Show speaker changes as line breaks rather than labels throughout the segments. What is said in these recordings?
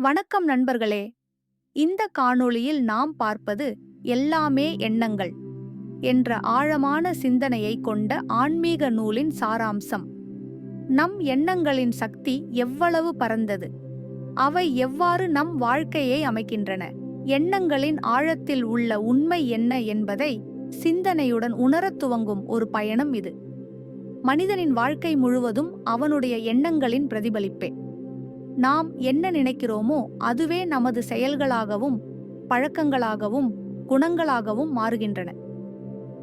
வணக்கம் நண்பர்களே. இந்த காணொளியில் நாம் பார்ப்பது எல்லாமே எண்ணங்கள் என்ற ஆழமான சிந்தனையை கொண்ட ஆன்மீக நூலின் சாராம்சம். நம் எண்ணங்களின் சக்தி எவ்வளவு பரந்தது. அவை எவ்வாறு நம் வாழ்க்கையை அமைக்கின்றன. எண்ணங்களின் ஆழத்தில் உள்ள உண்மை என்ன என்பதை சிந்தனையுடன் உணரத் துவங்கும் ஒரு பயணம் இது. மனிதனின் வாழ்க்கை முழுவதும் அவனுடைய எண்ணங்களின் பிரதிபலிப்பே. நாம் என்ன நினைக்கிறோமோ அதுவே நமது செயல்களாகவும் பழக்கங்களாகவும் குணங்களாகவும் மாறுகின்றன.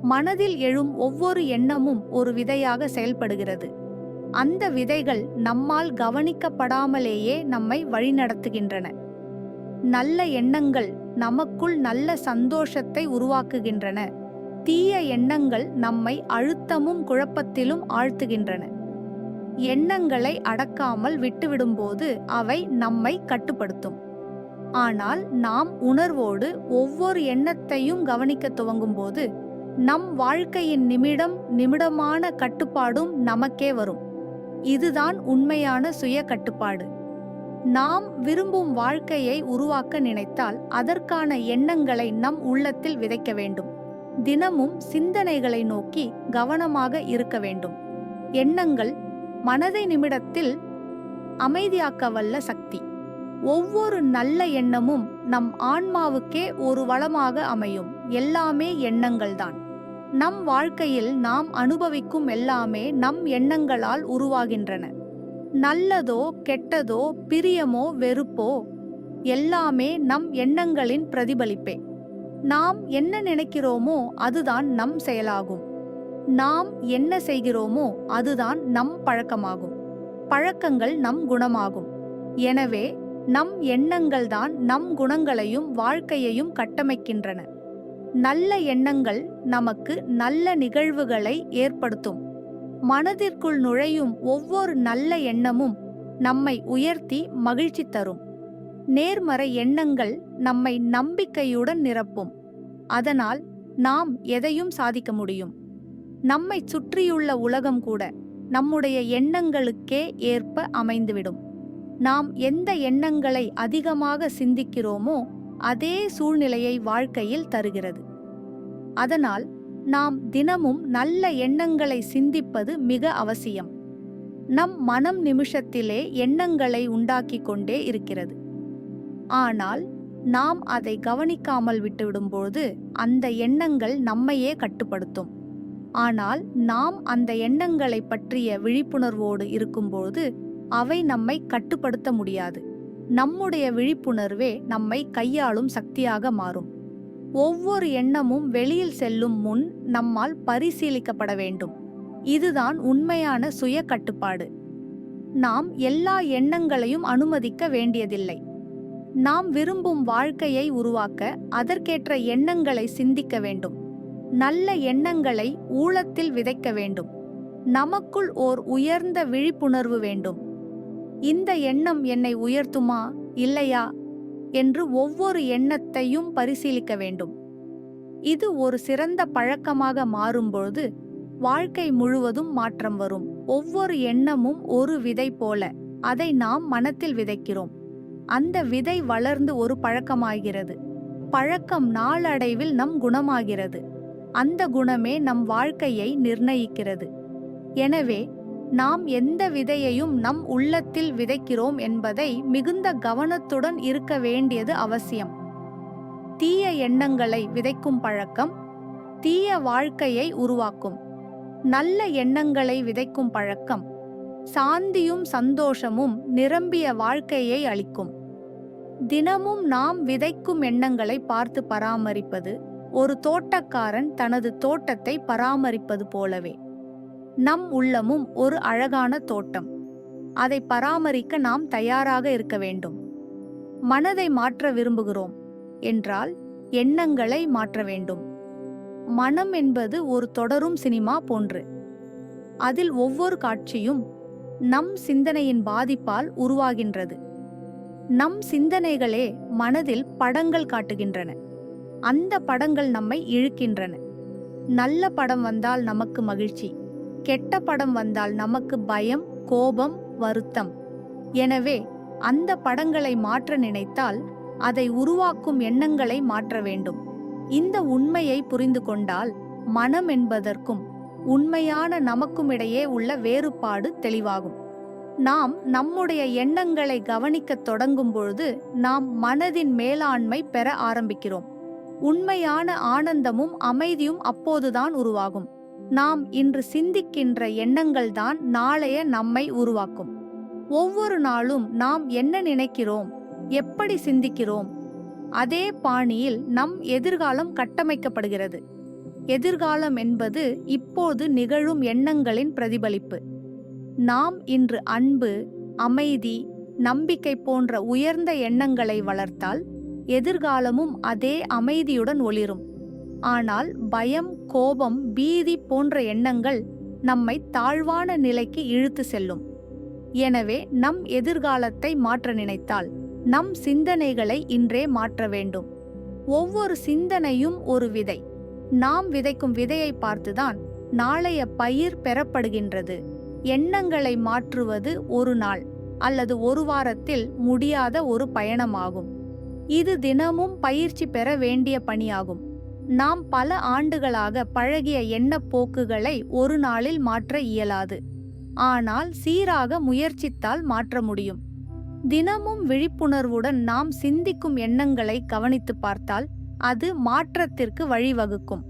மனதில் எழும் ஒவ்வொரு எண்ணமும் ஒரு விதையாக செயல்படுகிறது. அந்த விதைகள் நம்மால் கவனிக்கப்படாமலேயே நம்மை வழிநடத்துகின்றன. நல்ல எண்ணங்கள் நமக்குள் நல்ல சந்தோஷத்தை உருவாக்குகின்றன. தீய எண்ணங்கள் நம்மை அழுத்தமும் குழப்பத்திலும் ஆழ்த்துகின்றன. எண்ணங்களை அடக்காமல் விட்டுவிடும்போது அவை நம்மை கட்டுப்படுத்தும். ஆனால் நாம் உணர்வோடு ஒவ்வொரு எண்ணத்தையும் கவனிக்க துவங்கும்போது நம் வாழ்க்கையின் நிமிடம் நிமிடமான கட்டுப்பாடும் நமக்கே வரும். இதுதான் உண்மையான சுய கட்டுப்பாடு. நாம் விரும்பும் வாழ்க்கையை உருவாக்க நினைத்தால் அதற்கான எண்ணங்களை நம் உள்ளத்தில் விதைக்க வேண்டும். தினமும் சிந்தனைகளை நோக்கி கவனமாக இருக்க வேண்டும். எண்ணங்கள் மனதை நிமிடத்தில் அமைதியாக்க வல்ல சக்தி. ஒவ்வொரு நல்ல எண்ணமும் நம் ஆன்மாவுக்கே ஒரு வளமாக அமையும். எல்லாமே எண்ணங்கள்தான். நம் வாழ்க்கையில் நாம் அனுபவிக்கும் எல்லாமே நம் எண்ணங்களால் உருவாகின்றன. நல்லதோ கெட்டதோ பிரியமோ வெறுப்போ எல்லாமே நம் எண்ணங்களின் பிரதிபலிப்பே. நாம் என்ன நினைக்கிறோமோ அதுதான் நம் செயலாகும். நாம் என்ன செய்கிறோமோ அதுதான் நம் பழக்கமாகும். பழக்கங்கள் நம் குணமாகும். எனவே நம் எண்ணங்கள் தான் நம் குணங்களையும் வாழ்க்கையையும் கட்டமைக்கின்றன. நல்ல எண்ணங்கள் நமக்கு நல்ல நிகழ்வுகளை ஏற்படுத்தும். மனதிற்குள் நுழையும் ஒவ்வொரு நல்ல எண்ணமும் நம்மை உயர்த்தி மகிழ்ச்சி தரும். நேர்மறை எண்ணங்கள் நம்மை நம்பிக்கையுடன் நிரப்பும். அதனால் நாம் எதையும் சாதிக்க முடியும். நம்மை சுற்றியுள்ள உலகம் கூட நம்முடைய எண்ணங்களுக்கே ஏற்ப அமைந்துவிடும். நாம் எந்த எண்ணங்களை அதிகமாக சிந்திக்கிறோமோ அதே சூழ்நிலையை வாழ்க்கையில் தருகிறது. அதனால் நாம் தினமும் நல்ல எண்ணங்களை சிந்திப்பது மிக அவசியம். நம் மனம் நிமிஷத்திலே எண்ணங்களை உண்டாக்கிக் கொண்டே இருக்கிறது. ஆனால் நாம் அதை கவனிக்காமல் விட்டுவிடும்போது அந்த எண்ணங்கள் நம்மையே கட்டுப்படுத்தும். ஆனால் நாம் அந்த எண்ணங்களை பற்றிய விழிப்புணர்வோடு இருக்கும்போது அவை நம்மை கட்டுப்படுத்த முடியாது. நம்முடைய விழிப்புணர்வே நம்மை கையாளும் சக்தியாக மாறும். ஒவ்வொரு எண்ணமும் வெளியில் செல்லும் முன் நம்மால் பரிசீலிக்கப்பட வேண்டும். இதுதான் உண்மையான சுய கட்டுப்பாடு. நாம் எல்லா எண்ணங்களையும் அனுமதிக்க வேண்டியதில்லை. நாம் விரும்பும் வாழ்க்கையை உருவாக்க அதற்கேற்ற எண்ணங்களை சிந்திக்க வேண்டும். நல்ல எண்ணங்களை ஊழத்தில் விதைக்க வேண்டும். நமக்குள் ஓர் உயர்ந்த விழிப்புணர்வு வேண்டும். இந்த எண்ணம் என்னை உயர்த்துமா இல்லையா என்று ஒவ்வொரு எண்ணத்தையும் பரிசீலிக்க வேண்டும். இது ஒரு சிறந்த பழக்கமாக மாறும்பொழுது வாழ்க்கை முழுவதும் மாற்றம் வரும். ஒவ்வொரு எண்ணமும் ஒரு விதை போல அதை நாம் மனத்தில் விதைக்கிறோம். அந்த விதை வளர்ந்து ஒரு பழக்கமாகிறது. பழக்கம் நாளடைவில் நம் குணமாகிறது. அந்த குணமே நம் வாழ்க்கையை நிர்ணயிக்கிறது. எனவே நாம் எந்த விதையையும் நம் உள்ளத்தில் விதைக்கிறோம் என்பதை மிகுந்த கவனத்துடன் இருக்க வேண்டியது அவசியம். தீய எண்ணங்களை விதைக்கும் பழக்கம் தீய வாழ்க்கையை உருவாக்கும். நல்ல எண்ணங்களை விதைக்கும் பழக்கம் சாந்தியும் சந்தோஷமும் நிரம்பிய வாழ்க்கையை அளிக்கும். தினமும் நாம் விதைக்கும் எண்ணங்களை பார்த்து பராமரிப்பது ஒரு தோட்டக்காரன் தனது தோட்டத்தை பராமரிப்பது போலவே. நம் உள்ளமும் ஒரு அழகான தோட்டம். அதை பராமரிக்க நாம் தயாராக இருக்க வேண்டும். மனதை மாற்ற விரும்புகிறோம் என்றால் எண்ணங்களை மாற்ற வேண்டும். மனம் என்பது ஒரு தொடரும் சினிமா போன்று. அதில் ஒவ்வொரு காட்சியும் நம் சிந்தனையின் பாதிப்பால் உருவாகின்றது. நம் சிந்தனைகளே மனதில் படங்கள் காட்டுகின்றன. அந்த படங்கள் நம்மை இழுக்கின்றன. நல்ல படம் வந்தால் நமக்கு மகிழ்ச்சி. கெட்ட படம் வந்தால் நமக்கு பயம் கோபம் வருத்தம். எனவே அந்த படங்களை மாற்ற நினைத்தால் அதை உருவாக்கும் எண்ணங்களை மாற்ற வேண்டும். இந்த உண்மையை புரிந்து கொண்டால் மனம் என்பதற்கும் உண்மையான நமக்கும் இடையே உள்ள வேறுபாடு தெளிவாகும். நாம் நம்முடைய எண்ணங்களை கவனிக்கத் தொடங்கும் பொழுது நாம் மனதின் மேலாண்மை பெற ஆரம்பிக்கிறோம். உண்மையான ஆனந்தமும் அமைதியும் அப்போதுதான் உருவாகும். நாம் இன்று சிந்திக்கின்ற எண்ணங்கள்தான் நாளைய நம்மை உருவாக்கும். ஒவ்வொரு நாளும் நாம் என்ன நினைக்கிறோம்? எப்படி சிந்திக்கிறோம்? அதே பாணியில் நம் எதிர்காலம் கட்டமைக்கப்படுகிறது. எதிர்காலம் என்பது இப்போது நிகழும் எண்ணங்களின் பிரதிபலிப்பு. நாம் இன்று அன்பு அமைதி நம்பிக்கை போன்ற உயர்ந்த எண்ணங்களை வளர்த்தால் எதிர்காலமும் அதே அமைதியுடன் ஒளிரும். ஆனால் பயம் கோபம் பீதி போன்ற எண்ணங்கள் நம்மை தாழ்வான நிலைக்கு இழுத்து செல்லும். எனவே நம் எதிர்காலத்தை மாற்ற நினைத்தால் நம் சிந்தனைகளை இன்றே மாற்ற வேண்டும். ஒவ்வொரு சிந்தனையும் ஒரு விதை. நாம் விதைக்கும் விதையை பார்த்துதான் நாளைய பயிர் பெறப்படுகின்றது. எண்ணங்களை மாற்றுவது ஒரு நாள் அல்லது ஒரு வாரத்தில் முடியாத ஒரு பயணமாகும். இது தினமும் பயிற்சி பெற வேண்டிய பணியாகும். நாம் பல ஆண்டுகளாக பழகிய எண்ணப் போக்குகளை ஒரு நாளில் மாற்ற இயலாது. ஆனால் சீராக முயற்சித்தால் மாற்ற முடியும். தினமும் விழிப்புணர்வுடன் நாம் சிந்திக்கும் எண்ணங்களை கவனித்து பார்த்தால் அது மாற்றத்திற்கு வழிவகுக்கும்.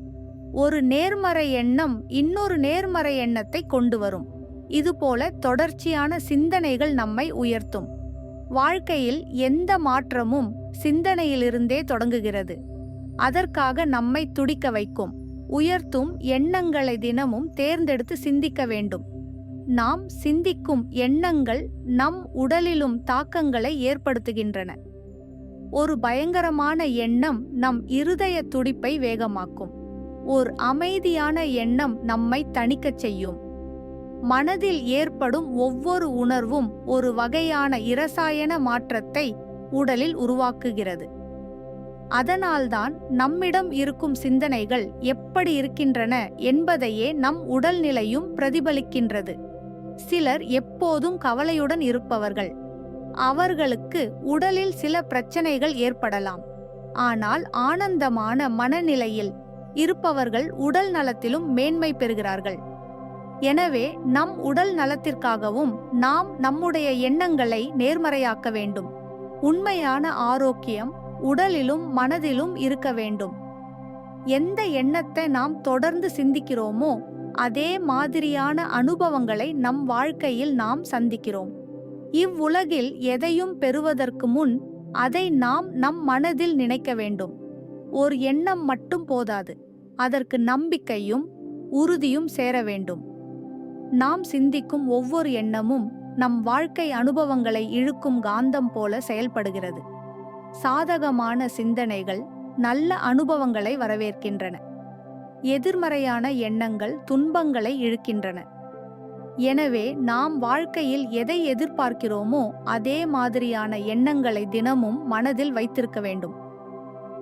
ஒரு நேர்மறை எண்ணம் இன்னொரு நேர்மறை எண்ணத்தை கொண்டு வரும். இதுபோல தொடர்ச்சியான சிந்தனைகள் நம்மை உயர்த்தும். வாழ்க்கையில் எந்த மாற்றமும் சிந்தனையிலிருந்தே தொடங்குகிறது. அதற்காக நம்மை துடிக்க வைக்கும் உயர்த்தும் எண்ணங்களை தினமும் தேர்ந்தெடுத்து சிந்திக்க வேண்டும். நாம் சிந்திக்கும் எண்ணங்கள் நம் உடலிலும் தாக்கங்களை ஏற்படுத்துகின்றன. ஒரு பயங்கரமான எண்ணம் நம் இருதய துடிப்பை வேகமாக்கும். ஓர் அமைதியான எண்ணம் நம்மை தணிக்கச் செய்யும். மனதில் ஏற்படும் ஒவ்வொரு உணர்வும் ஒரு வகையான இரசாயன மாற்றத்தை உடலில் உருவாக்குகிறது. அதனால்தான் நம்மிடம் இருக்கும் சிந்தனைகள் எப்படி இருக்கின்றன என்பதையே நம் உடல்நிலையும் பிரதிபலிக்கின்றது. சிலர் எப்போதும் கவலையுடன் இருப்பவர்கள். அவர்களுக்கு உடலில் சில பிரச்சனைகள் ஏற்படலாம். ஆனால் ஆனந்தமான மனநிலையில் இருப்பவர்கள் உடல் நலத்திலும் மேன்மை பெறுகிறார்கள். எனவே நம் உடல் நலத்திற்காகவும் நாம் நம்முடைய எண்ணங்களை நேர்மறையாக்க வேண்டும். உண்மையான ஆரோக்கியம் உடலிலும் மனதிலும் இருக்க வேண்டும். எந்த எண்ணத்தை நாம் தொடர்ந்து சிந்திக்கிறோமோ அதே மாதிரியான அனுபவங்களை நம் வாழ்க்கையில் நாம் சந்திக்கிறோம். இவ்வுலகில் எதையும் பெறுவதற்கு முன் அதை நாம் நம் மனதில் நினைக்க வேண்டும். ஒரு எண்ணம் மட்டும் போதாது அதற்கு நம்பிக்கையும் உறுதியும் சேர வேண்டும். நாம் சிந்திக்கும் ஒவ்வொரு எண்ணமும் நம் வாழ்க்கை அனுபவங்களை இழுக்கும் காந்தம் போல செயல்படுகிறது. சாதகமான சிந்தனைகள் நல்ல அனுபவங்களை வரவேற்கின்றன. எதிர்மறையான எண்ணங்கள் துன்பங்களை இழுக்கின்றன. எனவே நாம் வாழ்க்கையில் எதை எதிர்பார்க்கிறோமோ அதே மாதிரியான எண்ணங்களை தினமும் மனதில் வைத்திருக்க வேண்டும்.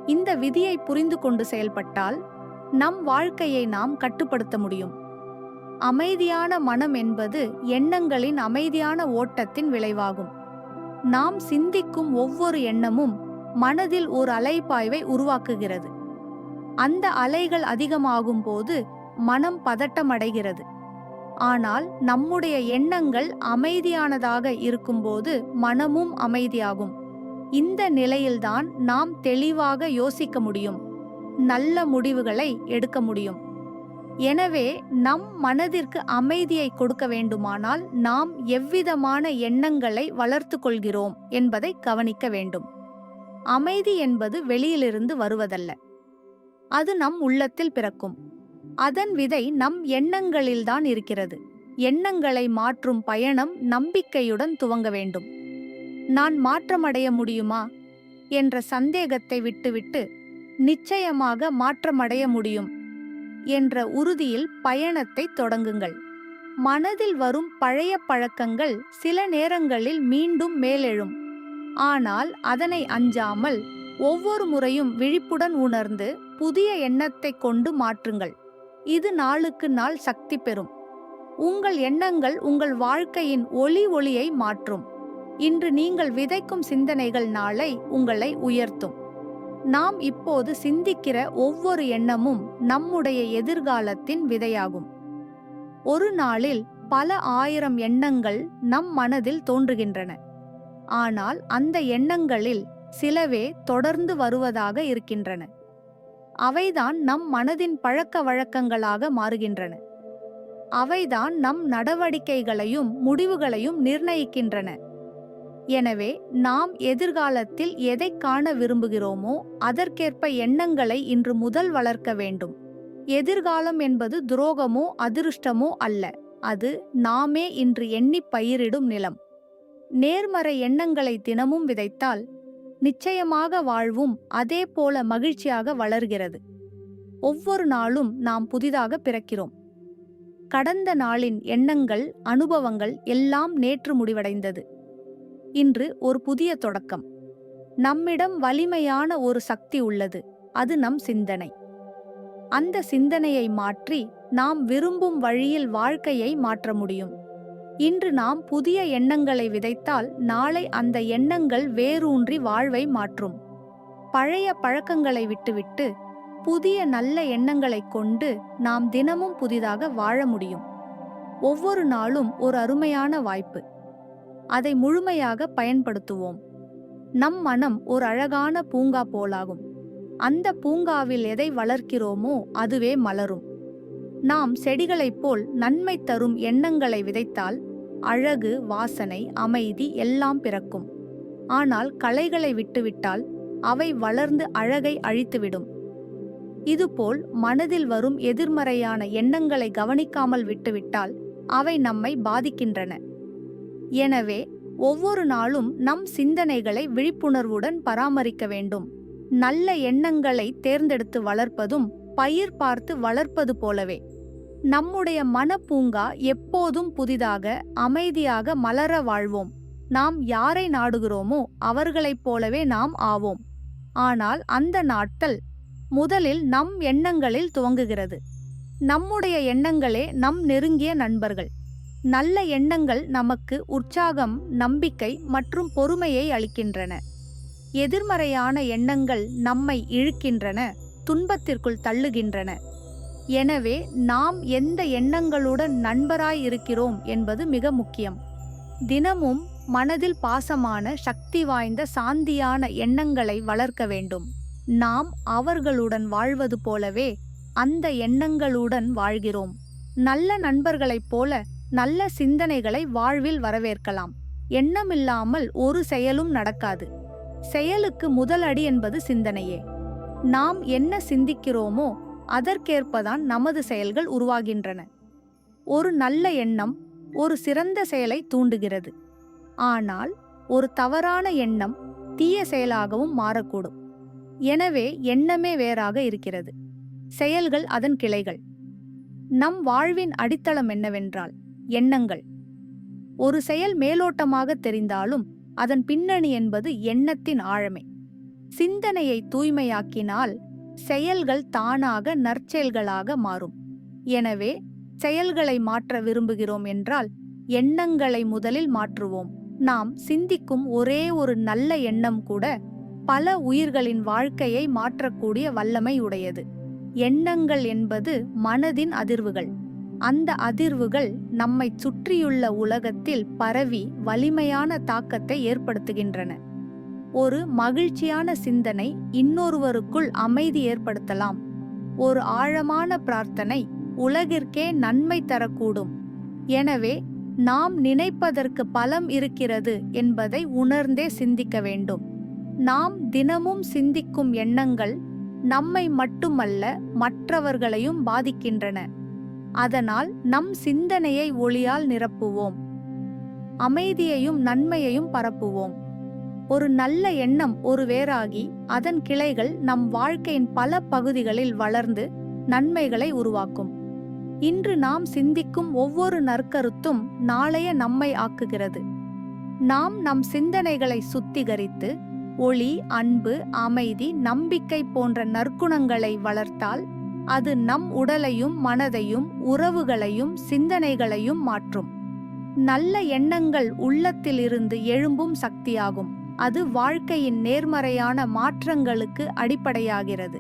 இந்த விதியை புரிந்து கொண்டு செயல்பட்டால் நம் வாழ்க்கையை நாம் கட்டுப்படுத்த முடியும். அமைதியான மனம் என்பது எண்ணங்களின் அமைதியான ஓட்டத்தின் விளைவாகும். நாம் சிந்திக்கும் ஒவ்வொரு எண்ணமும் மனதில் ஒரு அலைப்பாய்வை உருவாக்குகிறது. அந்த அலைகள் அதிகமாகும் போது மனம் பதட்டமடைகிறது. ஆனால் நம்முடைய எண்ணங்கள் அமைதியானதாக இருக்கும்போது மனமும் அமைதியாகும். இந்த நிலையில்தான் நாம் தெளிவாக யோசிக்க முடியும். நல்ல முடிவுகளை எடுக்க முடியும். எனவே நம் மனதிற்கு அமைதியை கொடுக்க வேண்டுமானால் நாம் எவ்விதமான எண்ணங்களை வளர்த்து கொள்கிறோம் என்பதை கவனிக்க வேண்டும். அமைதி என்பது வெளியிலிருந்து வருவதல்ல. அது நம் உள்ளத்தில் பிறக்கும். அதன் விதை நம் எண்ணங்களில்தான் இருக்கிறது. எண்ணங்களை மாற்றும் பயணம் நம்பிக்கையுடன் துவங்க வேண்டும். நான் மாற்றமடைய முடியுமா? என்ற சந்தேகத்தை விட்டுவிட்டு நிச்சயமாக மாற்றமடைய முடியும். என்ற உறுதியில் பயணத்தை தொடங்குங்கள். மனதில் வரும் பழைய பழக்கங்கள் சில நேரங்களில் மீண்டும் மேலெழும். ஆனால் அதனை அஞ்சாமல் ஒவ்வொரு முறையும் விழிப்புடன் உணர்ந்து புதிய எண்ணத்தை கொண்டு மாற்றுங்கள். இது நாளுக்கு நாள் சக்தி பெறும். உங்கள் எண்ணங்கள் உங்கள் வாழ்க்கையின் ஒளி ஒளியை மாற்றும். இன்று நீங்கள் விதைக்கும் சிந்தனைகள் நாளை உங்களை உயர்த்தும். நாம் இப்போது சிந்திக்கிற ஒவ்வொரு எண்ணமும் நம்முடைய எதிர்காலத்தின் விதையாகும். ஒரு நாளில் பல ஆயிரம் எண்ணங்கள் நம் மனதில் தோன்றுகின்றன. ஆனால் அந்த எண்ணங்களில் சிலவே தொடர்ந்து வருவதாக இருக்கின்றன. அவைதான் நம் மனதின் பழக்க வழக்கங்களாக மாறுகின்றன. அவைதான் நம் நடவடிக்கைகளையும் முடிவுகளையும் நிர்ணயிக்கின்றன. எனவே நாம் எதிர்காலத்தில் எதை காண விரும்புகிறோமோ அதற்கேற்ப எண்ணங்களை இன்று முதல் வளர்க்க வேண்டும். எதிர்காலம் என்பது துரோகமோ அதிருஷ்டமோ அல்ல. அது நாமே இன்று எண்ணிப் பயிரிடும் நிலம். நேர்மறை எண்ணங்களை தினமும் விதைத்தால் நிச்சயமாக வாழ்வும் அதே போல மகிழ்ச்சியாக வளர்கிறது. ஒவ்வொரு நாளும் நாம் புதிதாக பிறக்கிறோம். கடந்த நாளின் எண்ணங்கள் அனுபவங்கள் எல்லாம் நேற்று முடிவடைந்தது. இன்று ஒரு புதிய தொடக்கம். நம்மிடம் வலிமையான ஒரு சக்தி உள்ளது அது நம் சிந்தனை. அந்த சிந்தனையை மாற்றி நாம் விரும்பும் வழியில் வாழ்க்கையை மாற்ற முடியும். இன்று நாம் புதிய எண்ணங்களை விதைத்தால் நாளை அந்த எண்ணங்கள் வேரூன்றி வாழ்வை மாற்றும். பழைய பழக்கங்களை விட்டுவிட்டு புதிய நல்ல எண்ணங்களைக் கொண்டு நாம் தினமும் புதிதாக வாழ முடியும். ஒவ்வொரு நாளும் ஒரு அருமையான வாய்ப்பு. அதை முழுமையாக பயன்படுத்துவோம். நம் மனம் ஒரு அழகான பூங்கா போலாகும். அந்த பூங்காவில் எதை வளர்க்கிறோமோ அதுவே மலரும். நாம் செடிகளைப் போல் நன்மை தரும் எண்ணங்களை விதைத்தால் அழகு வாசனை அமைதி எல்லாம் பிறக்கும். ஆனால் களைகளை விட்டுவிட்டால் அவை வளர்ந்து அழகை அழித்துவிடும். இதுபோல் மனதில் வரும் எதிர்மறையான எண்ணங்களை கவனிக்காமல் விட்டுவிட்டால் அவை நம்மை பாதிக்கின்றன. எனவே ஒவ்வொரு நாளும் நம் சிந்தனைகளை விழிப்புணர்வுடன் பராமரிக்க வேண்டும். நல்ல எண்ணங்களை தேர்ந்தெடுத்து வளர்ப்பதும் பயிர் பார்த்து வளர்ப்பது போலவே. நம்முடைய மனப்பூங்கா எப்போதும் புதிதாக அமைதியாக மலர வாழ்வோம். நாம் யாரை நாடுகிறோமோ அவர்களைப் போலவே நாம் ஆவோம். ஆனால் அந்த நாட்கள் முதலில் நம் எண்ணங்களில் துவங்குகிறது. நம்முடைய எண்ணங்களே நம் நெருங்கிய நண்பர்கள். நல்ல எண்ணங்கள் நமக்கு உற்சாகம் நம்பிக்கை மற்றும் பொறுமையை அளிக்கின்றன. எதிர்மறையான எண்ணங்கள் நம்மை இழுக்கின்றன துன்பத்திற்குள் தள்ளுகின்றன. எனவே நாம் எந்த எண்ணங்களுடன் நண்பராய் இருக்கிறோம் என்பது மிக முக்கியம். தினமும் மனதில் பாசமான சக்தி வாய்ந்த சாந்தியான எண்ணங்களை வளர்க்க வேண்டும். நாம் அவர்களுடன் வாழ்வது போலவே அந்த எண்ணங்களுடன் வாழ்கிறோம். நல்ல நண்பர்களைப் போல நல்ல சிந்தனைகளை வாழ்வில் வரவேற்கலாம். எண்ணமில்லாமல் ஒரு செயலும் நடக்காது. செயலுக்கு முதல் அடி என்பது சிந்தனையே. நாம் என்ன சிந்திக்கிறோமோ அதற்கேற்பதான் நமது செயல்கள் உருவாகின்றன. ஒரு நல்ல எண்ணம் ஒரு சிறந்த செயலை தூண்டுகிறது. ஆனால் ஒரு தவறான எண்ணம் தீய செயலாகவும் மாறக்கூடும். எனவே எண்ணமே வேறாக இருக்கிறது. செயல்கள் அதன் கிளைகள். நம் வாழ்வின் அடித்தளம் என்னவென்றால் எண்ணங்கள். ஒரு செயல் மேலோட்டமாக தெரிந்தாலும் அதன் பின்னணி என்பது எண்ணத்தின் ஆழமே. சிந்தனையை தூய்மையாக்கினால் செயல்கள் தானாக நற்செயல்களாக மாறும். எனவே செயல்களை மாற்ற விரும்புகிறோம் என்றால் எண்ணங்களை முதலில் மாற்றுவோம். நாம் சிந்திக்கும் ஒரே ஒரு நல்ல எண்ணம் கூட பல உயிர்களின் வாழ்க்கையை மாற்றக்கூடிய வல்லமை உடையது. எண்ணங்கள் என்பது மனதின் அதிர்வுகள். அந்த அதிர்வுகள் நம்மை சுற்றியுள்ள உலகத்தில் பரவி வலிமையான தாக்கத்தை ஏற்படுத்துகின்றன. ஒரு மகிழ்ச்சியான சிந்தனை இன்னொருவருக்குள் அமைதி ஏற்படுத்தலாம். ஒரு ஆழமான பிரார்த்தனை உலகிற்கே நன்மை தரக்கூடும். எனவே நாம் நினைப்பதற்கு பலம் இருக்கிறது என்பதை உணர்ந்தே சிந்திக்க வேண்டும். நாம் தினமும் சிந்திக்கும் எண்ணங்கள் நம்மை மட்டுமல்ல மற்றவர்களையும் பாதிக்கின்றன. அதனால் நம் சிந்தனையை ஒளியால் நிரப்புவோம். அமைதியையும் நன்மையையும் பரப்புவோம். ஒரு நல்ல எண்ணம் ஒரு வேராகி அதன் கிளைகள் நம் வாழ்க்கையின் பல பகுதிகளில் வளர்ந்து நன்மைகளை உருவாக்கும். இன்று நாம் சிந்திக்கும் ஒவ்வொரு நற்கருத்தும் நாளைய நம்மை ஆக்குகிறது. நாம் நம் சிந்தனைகளை சுத்திகரித்து ஒளி அன்பு அமைதி நம்பிக்கை போன்ற நற்குணங்களை வளர்த்தால் அது நம் உடலையும் மனதையும் உறவுகளையும் சிந்தனைகளையும் மாற்றும். நல்ல எண்ணங்கள் உள்ளத்திலிருந்து எழும்பும் சக்தியாகும். அது வாழ்க்கையின் நேர்மறையான மாற்றங்களுக்கு அடிப்படையாகிறது.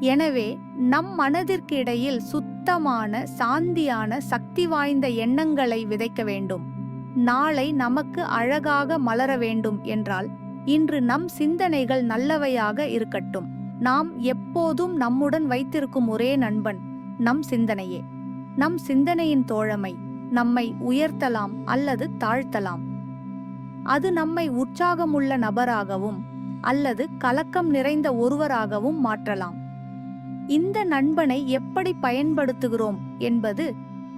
எனவே நம் மனதிற்கு இடையில் சுத்தமான சாந்தியான சக்தி வாய்ந்த எண்ணங்களை விதைக்க வேண்டும். நாளை நமக்கு அழகாக மலர வேண்டும் என்றால் இன்று நம் சிந்தனைகள் நல்லவையாக இருக்கட்டும். நாம் எப்போதும் நம்முடன் வைத்திருக்கும் ஒரே நண்பன் நம் சிந்தனையே. நம் சிந்தனையின் தோழமை நம்மை உயர்த்தலாம் அல்லது தாழ்த்தலாம். அது நம்மை உற்சாகமுள்ள நபராகவும் அல்லது கலக்கம் நிறைந்த ஒருவராகவும் மாற்றலாம். இந்த நண்பனை எப்படி பயன்படுத்துகிறோம் என்பது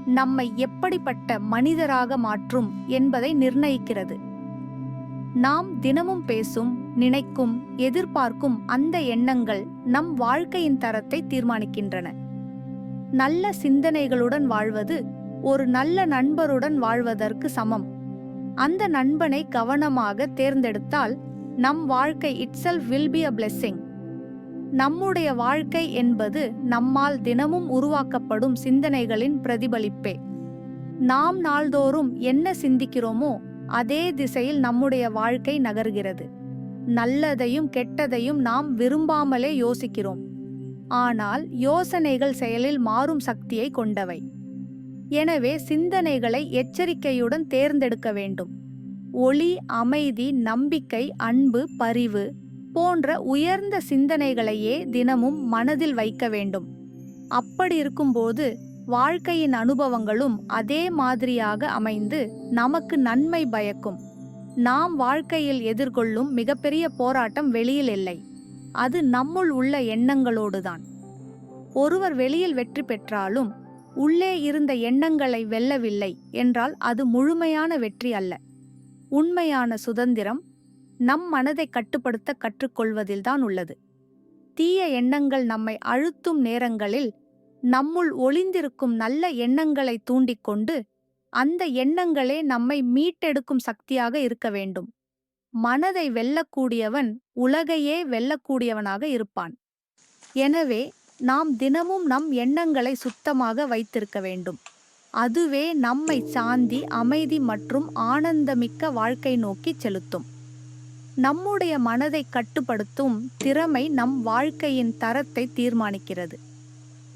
நம்மை எப்படிப்பட்ட மனிதராக மாற்றும் என்பதை நிர்ணயிக்கிறது. நாம் தினமும் பேசும் நினைக்கும் எதிர்பார்க்கும் அந்த எண்ணங்கள் நம் வாழ்க்கையின் தரத்தை தீர்மானிக்கின்றன. நல்ல சிந்தனைகளுடன் வாழ்வது ஒரு நல்ல நண்பருடன் வாழ்வதற்கு சமம். அந்த நண்பனை கவனமாக தேர்ந்தெடுத்தால் நம் வாழ்க்கை itself will be a blessing நம்முடைய வாழ்க்கை என்பது நம்மால் தினமும் உருவாக்கப்படும் சிந்தனைகளின் பிரதிபலிப்பே. நாம் நாள்தோறும் என்ன சிந்திக்கிறோமோ அதே திசையில் நம்முடைய வாழ்க்கை நகர்கிறது. நல்லதையும் கெட்டதையும் நாம் விரும்பாமலே யோசிக்கிறோம். ஆனால் யோசனைகள் செயலில் மாறும் சக்தியை கொண்டவை. எனவே சிந்தனைகளை எச்சரிக்கையுடன் தேர்ந்தெடுக்க வேண்டும். ஒளி அமைதி நம்பிக்கை அன்பு பரிவு போன்ற உயர்ந்த சிந்தனைகளையே தினமும் மனதில் வைக்க வேண்டும். அப்படி இருக்கும்போது வாழ்க்கையின் அனுபவங்களும் அதே மாதிரியாக அமைந்து நமக்கு நன்மை பயக்கும். நாம் வாழ்க்கையில் எதிர்கொள்ளும் மிகப்பெரிய போராட்டம் வெளியில் இல்லை. அது நம்முள் உள்ள எண்ணங்களோடுதான். ஒருவர் வெளியில் வெற்றி பெற்றாலும் உள்ளே இருந்த எண்ணங்களை வெல்லவில்லை என்றால் அது முழுமையான வெற்றி அல்ல. உண்மையான சுதந்திரம் நம் மனதை கட்டுப்படுத்த கற்றுக்கொள்வதில்தான் உள்ளது. தீய எண்ணங்கள் நம்மை அழுத்தும் நேரங்களில் நம்முள் ஒளிந்திருக்கும் நல்ல எண்ணங்களை தூண்டிக்கொண்டு அந்த எண்ணங்களே நம்மை மீட்டெடுக்கும் சக்தியாக இருக்க வேண்டும். மனதை வெல்லக்கூடியவன் உலகையே வெல்லக்கூடியவனாக இருப்பான். எனவே நாம் தினமும் நம் எண்ணங்களை சுத்தமாக வைத்திருக்க வேண்டும். அதுவே நம்மை சாந்தி அமைதி மற்றும் ஆனந்தமிக்க வாழ்க்கை நோக்கி செலுத்தும். நம்முடைய மனதை கட்டுப்படுத்தும் திறமை நம் வாழ்க்கையின் தரத்தை தீர்மானிக்கிறது.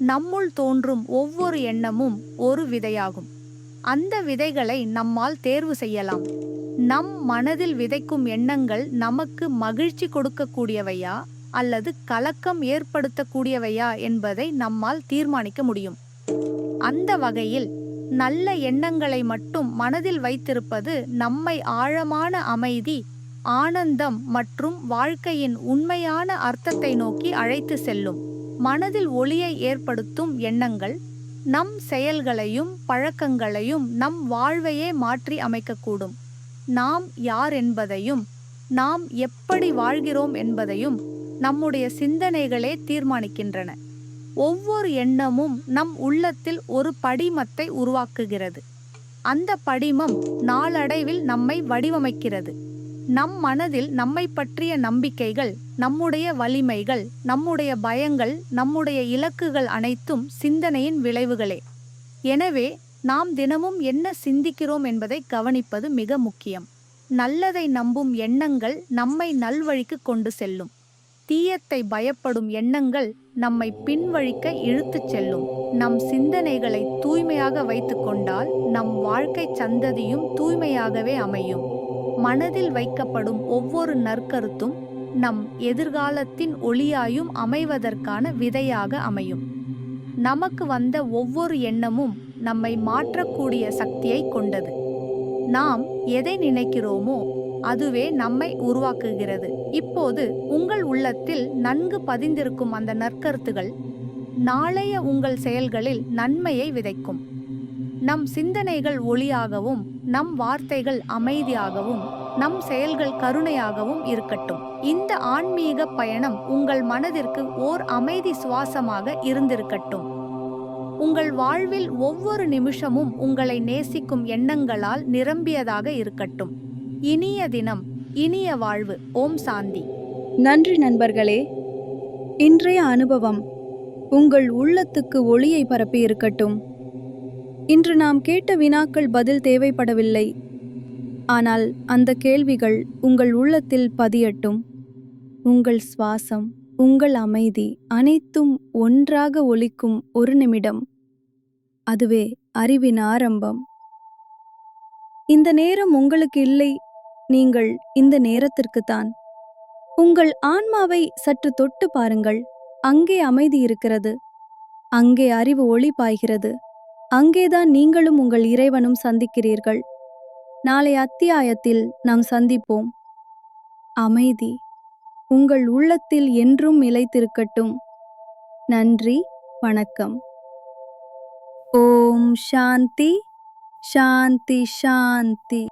நம்முள் தோன்றும் ஒவ்வொரு எண்ணமும் ஒரு விதையாகும். அந்த விதைகளை நம்மால் தேர்வு செய்யலாம். நம் மனதில் விதைக்கும் எண்ணங்கள் நமக்கு மகிழ்ச்சி கொடுக்கக்கூடியவையா அல்லது கலக்கம் ஏற்படுத்தக்கூடியவையா என்பதை நம்மால் தீர்மானிக்க முடியும். அந்த வகையில் நல்ல எண்ணங்களை மட்டும் மனதில் வைத்திருப்பது நம்மை ஆழமான அமைதி ஆனந்தம் மற்றும் வாழ்க்கையின் உண்மையான அர்த்தத்தை நோக்கி அழைத்து செல்லும். மனதில் ஒளியை ஏற்படுத்தும் எண்ணங்கள் நம் செயல்களையும் பழக்கங்களையும் நம் வாழ்வையே மாற்றி அமைக்கக்கூடும். நாம் யார் என்பதையும் நாம் எப்படி வாழ்கிறோம் என்பதையும் நம்முடைய சிந்தனைகளே தீர்மானிக்கின்றன. ஒவ்வொரு எண்ணமும் நம் உள்ளத்தில் ஒரு படிமத்தை உருவாக்குகிறது. அந்த படிமம் நாளடைவில் நம்மை வடிவமைக்கிறது. நம் மனதில் நம்மை பற்றிய நம்பிக்கைகள் நம்முடைய வலிமைகள் நம்முடைய பயங்கள் நம்முடைய இலக்குகள் அனைத்தும் சிந்தனையின் விளைவுகளே. எனவே நாம் தினமும் என்ன சிந்திக்கிறோம் என்பதை கவனிப்பது மிக முக்கியம். நல்லதை நம்பும் எண்ணங்கள் நம்மை நல்வழிக்கு கொண்டு செல்லும். தீயத்தை பயப்படும் எண்ணங்கள் நம்மை பின்வழிக்க இழுத்துச் செல்லும். நம் சிந்தனைகளை தூய்மையாக வைத்துக்கொண்டால் நம் வாழ்க்கை சந்ததியும் தூய்மையாகவே அமையும். மனதில் வைக்கப்படும் ஒவ்வொரு நற்கருத்தும் நம் எதிர்காலத்தின் ஒளியாயும் அமைவதற்கான விதையாக அமையும். நமக்கு வந்த ஒவ்வொரு எண்ணமும் நம்மை மாற்றக்கூடிய சக்தியை கொண்டது. நாம் எதை நினைக்கிறோமோ அதுவே நம்மை உருவாக்குகிறது. இப்போது உங்கள் உள்ளத்தில் நன்கு பதிந்திருக்கும் அந்த நற்கருத்துகள் நாளைய உங்கள் செயல்களில் நன்மையை விதைக்கும். நம் சிந்தனைகள் ஒளியாகவும் நம் வார்த்தைகள் அமைதியாகவும் நம் செயல்கள் கருணையாகவும் இருக்கட்டும். இந்த ஆன்மீக பயணம் உங்கள் மனதிற்கு ஓர் அமைதி சுவாசமாக இருந்திருக்கட்டும். உங்கள் வாழ்வில் ஒவ்வொரு நிமிஷமும் உங்களை நேசிக்கும் எண்ணங்களால் நிரம்பியதாக இருக்கட்டும். இனிய தினம் இனிய வாழ்வு. ஓம் சாந்தி.
நன்றி நண்பர்களே. இன்றைய அனுபவம் உங்கள் உள்ளத்துக்கு ஒளியை பரப்பி இருக்கட்டும் இன்று நாம் கேட்ட வினாக்கள் பதில் தேவைப்படவில்லை. ஆனால் அந்த கேள்விகள் உங்கள் உள்ளத்தில் பதியட்டும். உங்கள் சுவாசம் உங்கள் அமைதி அனைத்தும் ஒன்றாக ஒலிக்கும் ஒரு நிமிடம். அதுவே அறிவின் ஆரம்பம். இந்த நேரம் உங்களுக்கு இல்லை. நீங்கள் இந்த நேரத்திற்குத்தான் உங்கள் ஆன்மாவை சற்று தொட்டு பாருங்கள். அங்கே அமைதி இருக்கிறது. அங்கே அறிவு ஒளி பாய்கிறது. அங்கேதான் நீங்களும் உங்கள் இறைவனும் சந்திக்கிறீர்கள். நாளை அத்தியாயத்தில் நாம் சந்திப்போம். அமைதி. உங்கள் உள்ளத்தில் என்றும் நிலைத்திருக்கட்டும். நன்றி. வணக்கம். ஓம் சாந்தி. சாந்தி சாந்தி.